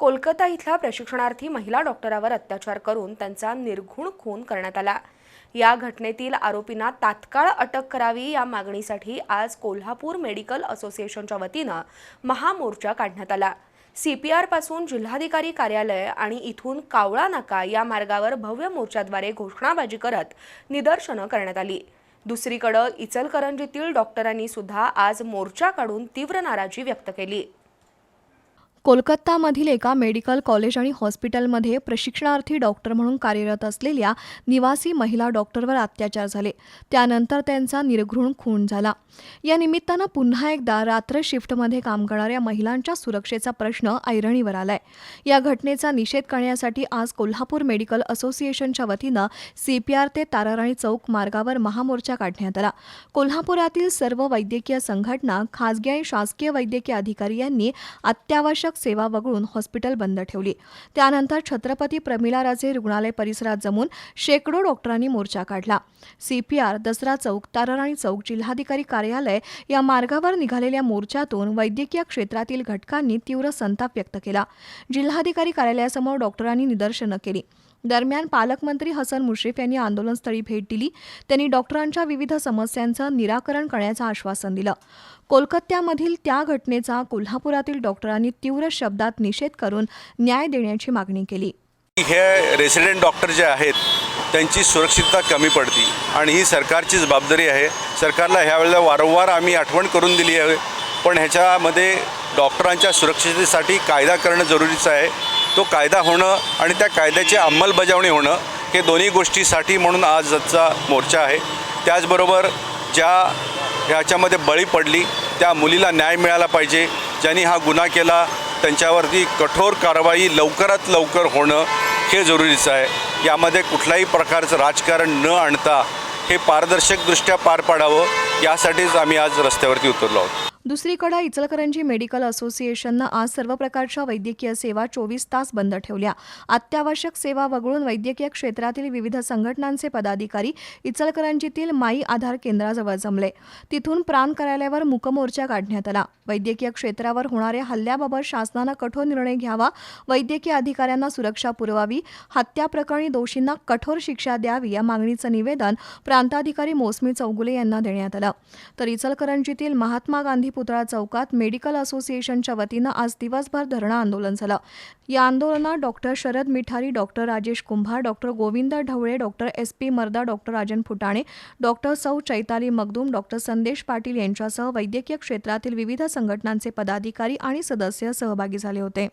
कोलकाता इथला प्रशिक्षणार्थी महिला डॉक्टरावर अत्याचार करून त्यांचा निर्घुण खून करण्यात आला. या घटनेतील आरोपींना तात्काळ अटक करावी या मागणीसाठी आज कोल्हापूर मेडिकल असोसिएशनच्या वतीनं महामोर्चा काढण्यात आला. सी पी आरपासून जिल्हाधिकारी कार्यालय आणि इथून कावळा नाका या मार्गावर भव्य मोर्चाद्वारे घोषणाबाजी करत निदर्शनं करण्यात आली. दुसरीकडं इचलकरंजीतील डॉक्टरांनी सुद्धा आज मोर्चा काढून तीव्र नाराजी व्यक्त केली. कोलकातामधील एका मेडिकल कॉलेज आणि हॉस्पिटलमध्ये प्रशिक्षणार्थी डॉक्टर म्हणून कार्यरत असलेल्या निवासी महिला डॉक्टरवर अत्याचार झाले. त्यानंतर त्यांचा निर्घृण खून झाला. या निमित्तानं पुन्हा एकदा रात्र शिफ्टमध्ये काम करणाऱ्या महिलांच्या सुरक्षेचा प्रश्न ऐरणीवर आलाय. या घटनेचा निषेध करण्यासाठी आज कोल्हापूर मेडिकल असोसिएशनच्या वतीनं सीपीआर ते ताराराणी चौक मार्गावर महामोर्चा काढण्यात आला. कोल्हापुरातील सर्व वैद्यकीय संघटना खासगी आणि शासकीय वैद्यकीय अधिकारी यांनी अत्यावश्यक सेवा वगळून हॉस्पिटल बंद ठेवली. त्यानंतर छत्रपती प्रमिलाराजे रुग्णालय परिसरात जमून शेकडो डॉक्टरांनी मोर्चा काढला. सीपीआर दसरा चौक तारराणी चौक जिल्हाधिकारी कार्यालय या मार्गावर निघालेल्या मोर्चातून वैद्यकीय क्षेत्रातील घटकांनी तीव्र संताप व्यक्त केला. जिल्हाधिकारी कार्यालयासमोर डॉक्टरांनी निदर्शनं केली. दरम्यान पालकमंत्री हसन मुश्रीफ यांनी आंदोलनस्थळी भेट दिली. त्यांनी डॉक्टरांच्या विविध समस्यांचं निराकरण करण्याचं आश्वासन दिलं. कोलकात्यामधील त्या घटनेचा कोल्हापुरातील डॉक्टरांनी तीव्र शब्दात निषेध करून न्याय देण्याची मागणी केली. हे रेसिडेंट डॉक्टर जे आहेत त्यांची सुरक्षितता कमी पडती आणि ही सरकारची जबाबदारी आहे. सरकारला ह्यावेळेला वारंवार आम्ही आठवण करून दिली आहे पण ह्याच्यामध्ये डॉक्टरांच्या सुरक्षिततेसाठी कायदा करणं जरुरीचं आहे. तो कायदा होणं आणि त्या कायद्याची अंमलबजावणी होणं हे दोन्ही गोष्टीसाठी म्हणून आज आजचा मोर्चा आहे. त्याचबरोबर ज्या ह्याच्यामध्ये बळी पडली त्या मुलीला न्याय मिळाला पाहिजे ज्यांनी हा गुन्हा केला त्यांच्यावरती कठोर कारवाई लवकरात लवकर होणं हे जरुरीचं आहे. यामध्ये कुठल्याही प्रकारचं राजकारण न आणता हे पारदर्शकदृष्ट्या पार पाडावं. यासाठीच आम्ही आज रस्त्यावरती उतरलो आहोत. दुसरीकडे इचलकरंजी मेडिकल असोसिएशननं आज सर्व प्रकारच्या वैद्यकीय सेवा चोवीस तास बंद ठेवल्या. अत्यावश्यक सेवा वगळून वैद्यकीय क्षेत्रातील विविध संघटनांचे पदाधिकारी इचलकरंजीतील माई आधार केंद्राजवळ जमले. तिथून प्राण कार्यालयावर मुकमोर्चा काढण्यात आला. वैद्यकीय क्षेत्रावर होणाऱ्या हल्ल्याबाबत शासनानं कठोर निर्णय घ्यावा वैद्यकीय अधिकाऱ्यांना सुरक्षा पुरवावी हत्या प्रकरणी दोषींना कठोर शिक्षा द्यावी या मागणीचं निवेदन प्रांताधिकारी मोसमी चौगुले यांना देण्यात आलं. तर इचलकरंजीतील महात्मा गांधी पुतळा चौकात मेडिकल असोसिएशनच्या वतीनं आज दिवसभर धरणं आंदोलन झालं. या आंदोलनात doctor Sharad Mithari doctor Rajesh Kumbhar doctor Govind Dhawale doctor S. P. Marda doctor Rajan Futane doctor सौ चैताली मगदूम डॉक्टर संदेश पाटील यांच्यासह वैद्यकीय क्षेत्रातील विविध संघटनांचे पदाधिकारी आणि सदस्य सहभागी झाले होते.